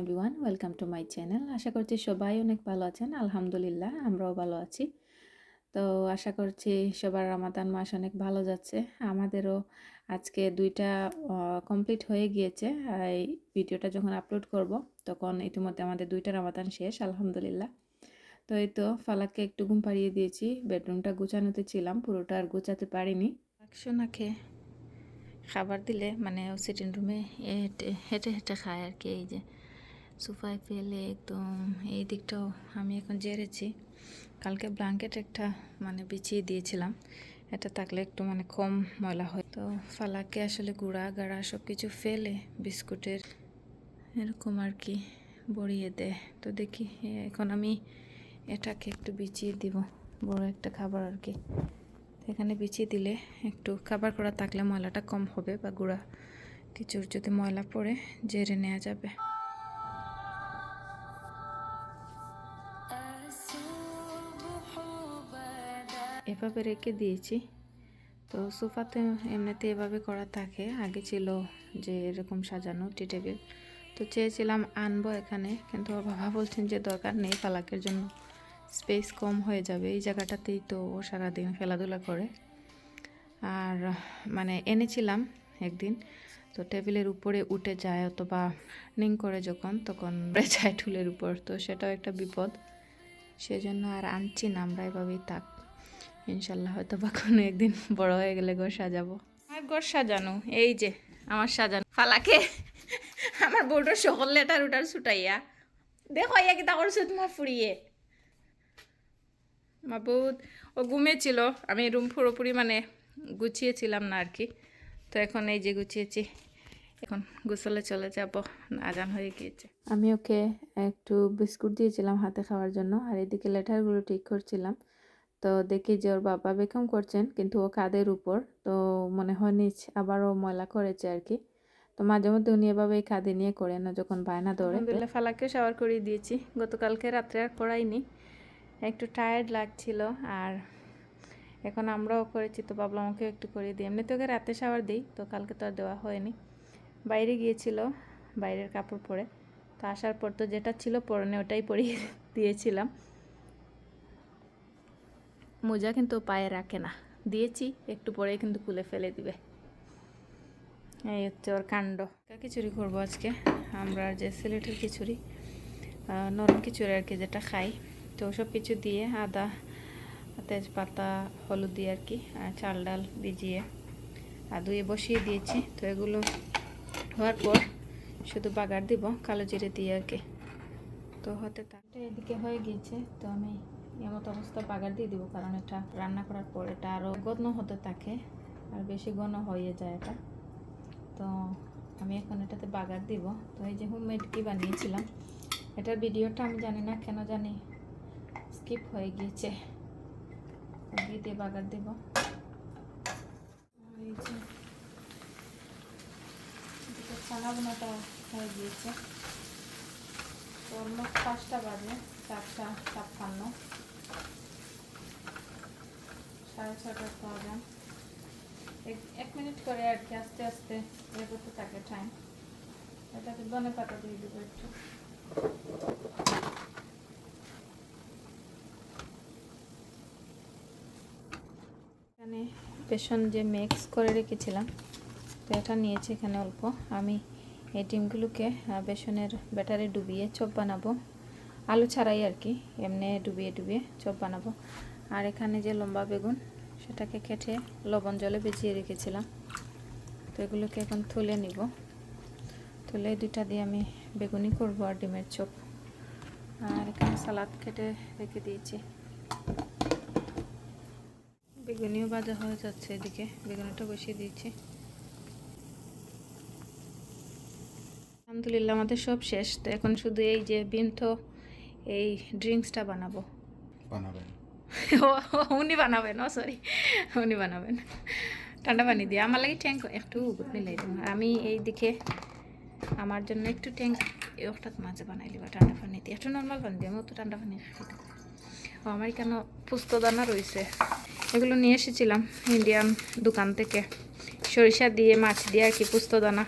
Everyone welcome to my channel আশা করছি সবাই অনেক ভালো আছেন। আলহামদুলিল্লাহ, আমরাও ভালো আছি। তো আশা করছি সবার রামাদান মাস অনেক ভালো যাচ্ছে। আমাদেরও আজকে দুইটা কমপ্লিট হয়ে গিয়েছে। এই ভিডিওটা যখন আপলোড করব, তখন ইতিমধ্যে আমাদের দুইটা রামাদান শেষ, আলহামদুলিল্লাহ। তো এই তো ফালাককে একটু ঘুম পাড়িয়ে দিয়েছি। বেডরুমটা গুছানোতে ছিলাম, পুরোটা আর গুছাতে পারিনি। সোনাকে খাবার দিলে মানে সিটিং রুমে হেঁটে হেঁটে খায় আর কি, এই যে। সোফায় ফেলে একদম এই দিকটাও আমি এখন জেরেছি। কালকে ব্ল্যাঙ্কেট একটা মানে বিছিয়ে দিয়েছিলাম। এটা থাকলে একটু মানে কম ময়লা হয়। তো ফালাকে আসলে গুঁড়া, গাড়া সব কিছু ফেলে বিস্কুটের এরকম আর কি বড়িয়ে দেয়। তো দেখি এখন আমি এটাকে একটু বিছিয়ে দিব। বড় একটা খাবার আর কি। এখানে বিছিয়ে দিলে একটু খাবার করা থাকলে ময়লাটা কম হবে বা গুঁড়া কিছুর যদি ময়লা পড়ে, জেরে নেওয়া যাবে। এভাবে রেখে দিয়েছি। তো সোফাতে এমনিতে এভাবে করা থাকে। আগে ছিল যে এরকম সাজানো টি টেবিল। তো চেয়েছিলাম আনব এখানে, কিন্তু ওর বাবা বলছেন যে দরকার নেই, পালাকের জন্য স্পেস কম হয়ে যাবে। এই জায়গাটাতেই তো ও সারাদিন খেলাধুলা করে। আর মানে এনেছিলাম একদিন। তো টেবিলের উপরে উঠে যায় অথবা নিং করে যখন, তখন যায় টুলের উপর। তো সেটাও একটা বিপদ। সেজন্য আর আনছি না, আমরা এভাবেই থাক ইনশাল্লাহ হয়তো বা কোনো একদিন বড় হয়ে গেলে ঘর সাজাবো। আমার ঘর সাজানো। এই যে আমার সাজানো। ফালাকে আমার বোর্ডের সকল লেটার উটার ছুটাইয়া। দেখো ইয়া কিতা করছ তোমার ফুরিয়ে। মাবুদ ও ঘুমিয়েছিল। আমি রুম পুরোপুরি মানে গুছিয়েছিলাম না আর কি তো এখন এই যে গুছিয়েছি এখন গোসলে চলে যাব আজান হয়ে গিয়েছে। আমি ওকে একটু বিস্কুট দিয়েছিলাম হাতে খাওয়ার জন্য আর এদিকে লেটারগুলো ঠিক করছিলাম। তো দেখি যে ওর বাবা বেকম করছেন, কিন্তু ও কাদের উপর? তো মনে হয় নিচ আবারও ময়লা করেছে আর কি। তো মাঝে মধ্যে উনি এভাবেই কাঁদে নিয়ে করে না, যখন বায়না দৌড়ে আলহামদুলিল্লাহ ফালাকে শাওয়ার করিয়ে দিয়েছি। গতকালকে রাত্রে আর করাইনি। একটু টায়ার্ড লাগছিল আর এখন আমরাও করেছি, তো ভাবলাম ওকে একটু করিয়ে দিই। এমনিতে ওকে রাতে শাওয়ার দিই, তো কালকে তো আর দেওয়া হয়নি। বাইরে গিয়েছিল, বাইরের কাপড় পরে। তো আসার পর তো যেটা ছিল পরনে ওটাই পরিয়ে দিয়েছিলাম। মোজা কিন্তু পায়ে রাখে না। দিয়েছি, একটু পরে কিন্তু খুলে ফেলে দিবে। এই হচ্ছে ওর কাণ্ড। খিচুড়ি করব আজকে? আমরা যে সিলেটের খিচুড়ি নরম খিচুড়ি আর কি যেটা খাই। তো সব কিছু দিয়ে আদা, তেজপাতা, হলুদ দিয়ে আর কি চাল ডাল ভিজিয়ে আর ধুয়ে বসিয়ে দিয়েছি। তো এগুলো হওয়ার পর শুধু বাগার দিব, কালো জিরে দিয়ে আর কি। তো হতে থাকতে এদিকে হয়ে গিয়েছে, তো আমি এমত অবস্থা বাগার দিয়ে দিব, কারণ এটা রান্না করার পর এটা আরও ঘন হতে থাকে আর বেশি ঘন হয়ে যায় এটা। তো আমি এখন এটাতে বাগার দিব। তো এই যে হোমমেড কি বানিয়েছিলাম, এটার ভিডিওটা আমি জানি না কেন জানি স্কিপ হয়ে গিয়েছে। দিয়ে দিয়ে বাগার দেব। এই হয়ে গিয়েছে। তো অলমোস্ট পাঁচটা বাজে, চারটা ছাপ্পান্ন সাড়ে ছটার প্রয়োজন এক মিনিট করে আর কি, আস্তে আস্তে ইয়ে করতে থাকে টাইম এটাকে ধনে পাতা দিয়ে দেবো একটু। এখানে বেসন যে মিক্স করে রেখেছিলাম, তো এটা নিয়েছি এখানে অল্প। আমি এই ডিমগুলোকে বেসনের ব্যাটারে ডুবিয়ে চপ বানাবো। আলু ছাড়াই আর কি, এমনি ডুবিয়ে ডুবিয়ে চপ বানাবো। আর এখানে যে লম্বা বেগুন, সেটাকে কেটে লবণ জলে ভিজিয়ে রেখেছিলাম। তো এগুলোকে এখন তুলে নিব। তুলে দুইটা দিয়ে আমি বেগুনি করব আর ডিমের চপ। আর এখানে সালাদ কেটে রেখে দিয়েছি। বেগুনিও ভাজা হয়ে যাচ্ছে এদিকে। বেগুনিটা বসিয়ে দিয়েছি। আলহামদুলিল্লাহ, আমাদের সব শেষ। তো এখন শুধু এই যে বিনথো, এই ড্রিঙ্কসটা বানাবো। বানাবেন। উনি বানাবেন ও সরি উনি বানাবেন। ঠান্ডা পানি দিয়ে। আমার লাগে ট্যাঙ্ক একটু গুটনি লাই দেবো। আমি এই দিকে আমার জন্য একটু ট্যাঙ্ক হঠাৎ মাঝে বানাই লিবা ঠান্ডা পানি দিয়ে। একটু নর্মাল পানি দিয়ে, আমি অত ঠান্ডা পানি। ও, আমার কেন পুস্তদানা রয়েছে? এগুলো নিয়ে এসেছিলাম ইন্ডিয়ান দোকান থেকে। সরিষা দিয়ে, মাছ দিয়ে আর কি পুস্তদানা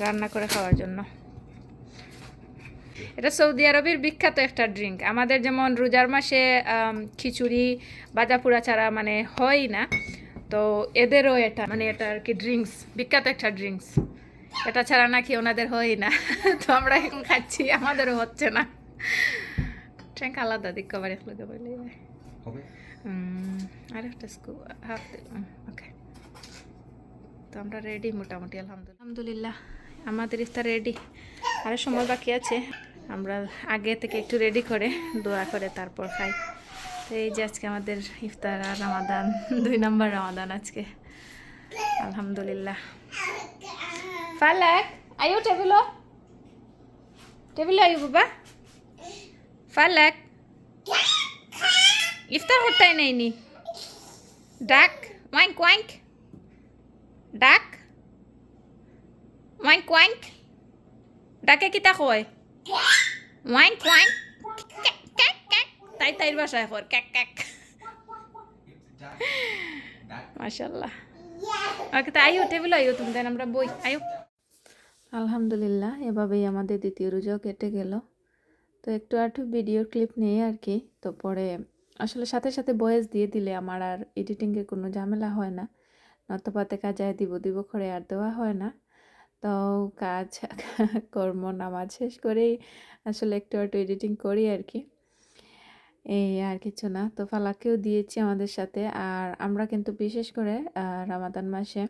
রান্না করে খাওয়ার জন্য। এটা সৌদি আরবের বিখ্যাত একটা ড্রিঙ্ক আমাদের যেমন রোজার মাসে খিচুড়ি বাজা পোড়া ছাড়া মানে হয় না। তো এদেরও এটা মানে এটা আর কি ড্রিঙ্কস বিখ্যাত একটা ড্রিঙ্কস এটা ছাড়া নাকি ওনাদের হয় না। তো আমরা এখন খাচ্ছি আমাদেরও হচ্ছে না। ট্রেঙ্ক আলাদা দিক এক লগে বলে। আর একটা হাফ ওকে তো আমরা রেডি মোটামুটি আলহামদুলিল্লাহ। আলহামদুলিল্লাহ আমাদের ইফতার রেডি আরও সময় বাকি আছে। আমরা আগে থেকে একটু রেডি করে, দোয়া করে তারপর খাই। তো এই যে আজকে আমাদের ইফতার আর রামাদান, দুই নম্বর রামাদান আজকে। আলহামদুলিল্লাহ। ফালাক, আয়ু টেবিল টেবিল আয়ু বাবা। ফালাক। ইফতার হতাই নাইনি ডাক ওয়াইঙ্ক ওয়াইঙ্ক ডাক ওয়াইঙ্ক ওয়াইঙ্ক ডাকে কিতা কয়? ক্যাক, ক্যাক। তাই তাইর বাসায় কর ক্যাক ক্যাক। মাশাল্লাহ ওকে তো আইও টেবিল আইও তুমি দেন আমরা বই আইও। আলহামদুলিল্লাহ এভাবেই আমাদের দ্বিতীয় রোজাও কেটে গেল। তো একটু আধটু ভিডিও ক্লিপ নিয়ে আর কি তো পরে আসলে সাথে সাথে বয়েস দিয়ে দিলে আমার আর এডিটিংয়ের কোনো ঝামেলা হয় না। নতপাতে কাজায় দিব দিব করে আর দেওয়া হয় না। তো কাজ, কর্ম, নামাজ শেষ করেই আসলে একটু একটু এডিটিং করি আর কি এই আর কিছু না। তো ফালাকেও দিয়েছি আমাদের সাথে। আর আমরা কিন্তু বিশেষ করে রামাদান মাসে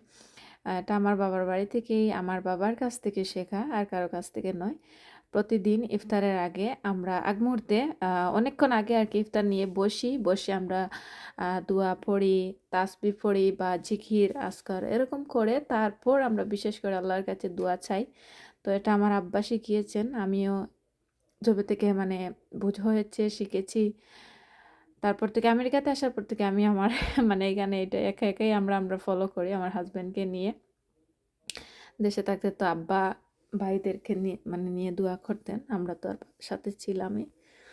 এটা আমার বাবার বাড়ি থেকেই আমার বাবার কাছ থেকে শেখা, আর কারও কাছ থেকে নয়। প্রতিদিন ইফতারের আগে আমরা আগ মুহূর্তে অনেকক্ষণ আগে আর কি ইফতার নিয়ে বসি। বসে আমরা দোয়া পড়ি তাসবি পড়ি বা জিকির আসকার এরকম করে তারপর আমরা বিশেষ করে আল্লাহর কাছে দোয়া চাই। তো এটা আমার আব্বা শিখিয়েছেন, আমিও যবে থেকে মানে বুঝ হয়েছে, শিখেছি। তারপর থেকে আমেরিকাতে আসার পর থেকে আমি আমার মানে এখানে এটা একা একাই আমরা আমরা ফলো করি আমার হাজব্যান্ডকে নিয়ে। দেশে থাকতে তো আব্বা ভাইদেরকে নিয়ে মানে নিয়ে দোয়া করতেন, আমরা তো আর সাথে ছিলামই।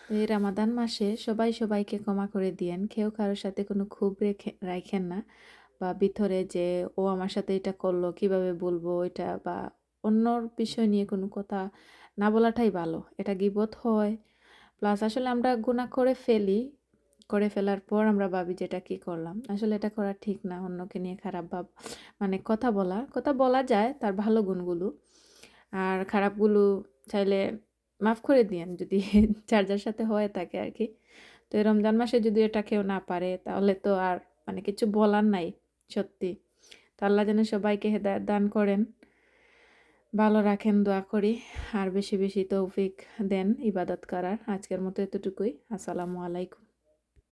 এই রামাদান মাসে সবাই সবাইকে ক্ষমা করে দিয়েন, কেউ কারোর সাথে কোনো ক্ষোভ রেখে, রাখেন না। বা ভিতরে যে, ও আমার সাথে এটা করল, কীভাবে বলব এটা? বা অন্যর বিষয় নিয়ে কোনো কথা না বলাটাই ভালো, এটা গিবত হয়। প্লাস আসলে আমরা গুণা করে ফেলি, করে ফেলার পর আমরা ভাবি যে এটা কী করলাম। আসলে এটা করা ঠিক না, অন্যকে নিয়ে খারাপ ভাব মানে কথা বলা কথা বলা যায়, তার ভালো গুণগুলো। আর খারাপগুলো চাইলে মাফ করে দিয়েন যদি যার সাথে হয়ে থাকে আর কি তো এই রমজান মাসে যদি এটা কেউ না পারে, তাহলে তো আর মানে কিছু বলার নাই, সত্যি। তো আল্লাহ যেন সবাইকে হেদায়ত দান করেন। ভালো রাখেন, দোয়া করি। আর বেশি বেশি তৌফিক দেন ইবাদত করার। আজকের মতো এতটুকুই। আসসালামু আলাইকুম।